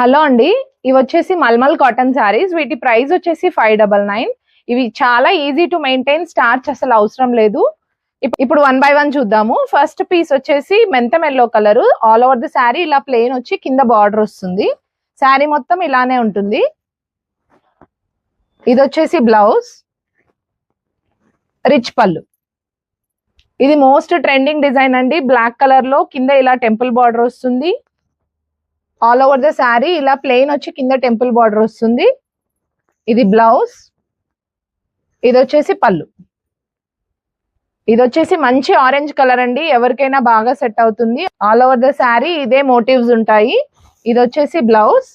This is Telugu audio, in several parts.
హలో అండి ఇవి వచ్చేసి మల్మల్ కాటన్ శారీస్. వీటి ప్రైస్ వచ్చేసి ఫైవ్ డబల్ నైన్. ఇవి చాలా ఈజీ టు మెయింటైన్ స్టార్చ్ అసలు అవసరం లేదు. ఇప్- ఇప్పుడు వన్ బై వన్ చూద్దాము. ఫస్ట్ పీస్ వచ్చేసి మెంతం yellow colour all over the sari ఇలా ప్లెయిన్ వచ్చి కింద బార్డర్ వస్తుంది. శారీ మొత్తం ఇలానే ఉంటుంది. ఇది వచ్చేసి బ్లౌజ్. రిచ్ పళ్ళు. ఇది మోస్ట్ ట్రెండింగ్ డిజైన్ అండి. బ్లాక్ కలర్లో కింద ఇలా టెంపుల్ బార్డర్ వస్తుంది. ఆల్ ఓవర్ ద శారీ ఇలా ప్లెయిన్ వచ్చి కింద టెంపుల్ బార్డర్ వస్తుంది. ఇది బ్లౌజ్ ఇది వచ్చేసి పళ్ళు. ఇది వచ్చేసి మంచి ఆరెంజ్ కలర్ అండి. ఎవరికైనా బాగా సెట్ అవుతుంది. ఆల్ ఓవర్ ద శారీ ఇదే మోటివ్స్ ఉంటాయి. ఇది వచ్చేసి బ్లౌజ్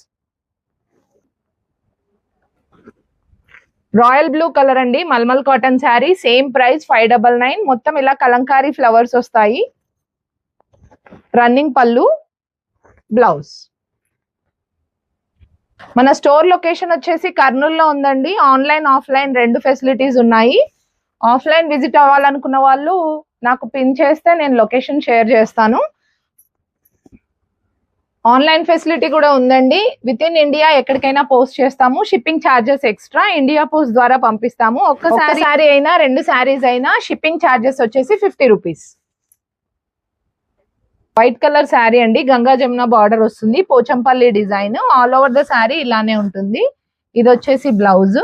రాయల్ బ్లూ కలర్ అండి. Mulmul cotton sari same price five double nine మొత్తం ఇలా కలంకారీ ఫ్లవర్స్ వస్తాయి. రన్నింగ్ పళ్ళు బ్లౌజ్ మన స్టోర్ లొకేషన్ వచ్చేసి కర్నూలులో ఉందండి. ఆన్లైన్ ఆఫ్లైన్ రెండు ఫెసిలిటీస్ ఉన్నాయి. ఆఫ్లైన్ విజిట్ అవ్వాలనుకున్న వాళ్ళు నాకు పిన్ చేస్తే నేను లొకేషన్ షేర్ చేస్తాను. ఆన్లైన్ ఫెసిలిటీ కూడా ఉందండి. విత్ ఇన్ ఇండియా ఎక్కడికైనా పోస్ట్ చేస్తాము. Shipping charges extra India post ద్వారా పంపిస్తాము. ఒక్క శారీ అయినా రెండు శారీస్ అయినా షిప్పింగ్ ఛార్జెస్ వచ్చేసి fifty rupees. White colour sari అండి. గంగా జమున బార్డర్ వస్తుంది. Pochampally design. All over the sari ఇలానే ఉంటుంది. ఇది వచ్చేసి బ్లౌజ్.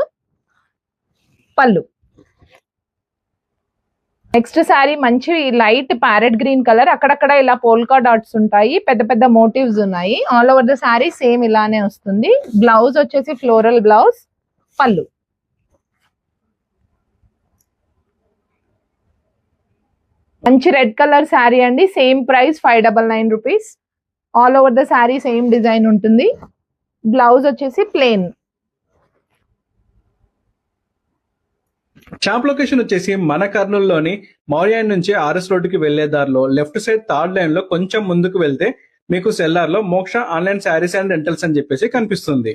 పళ్ళు. నెక్స్ట్ శారీ మంచి లైట్ ప్యారెట్ గ్రీన్ కలర్. అక్కడక్కడ ఇలా పోల్కా డాట్స్ ఉంటాయి. పెద్ద పెద్ద మోటివ్స్ ఉన్నాయి. All over the sari same ఇలానే వస్తుంది. బ్లౌజ్ వచ్చేసి ఫ్లోరల్ బ్లౌజ్. పళ్ళు. మంచి రెడ్ కలర్ శారీ అండి same price five double nine rupees. All over the sari same design ఉంటుంది. బ్లౌజ్ వచ్చేసి ప్లేన్ షాప్ లొకేషన్ వచ్చేసి మన కర్నూలులోని మౌర్యాన్ నుంచి ఆర్ఎస్ రోడ్డుకి వెళ్ళే దారిలో లెఫ్ట్ సైడ్ థర్డ్ లైన్లో కొంచెం ముందుకు వెళ్తే మీకు సెల్లార్లో మోక్ష ఆన్లైన్ శారీస్ అండ్ రెంటల్స్ అని చెప్పేసి కనిపిస్తుంది.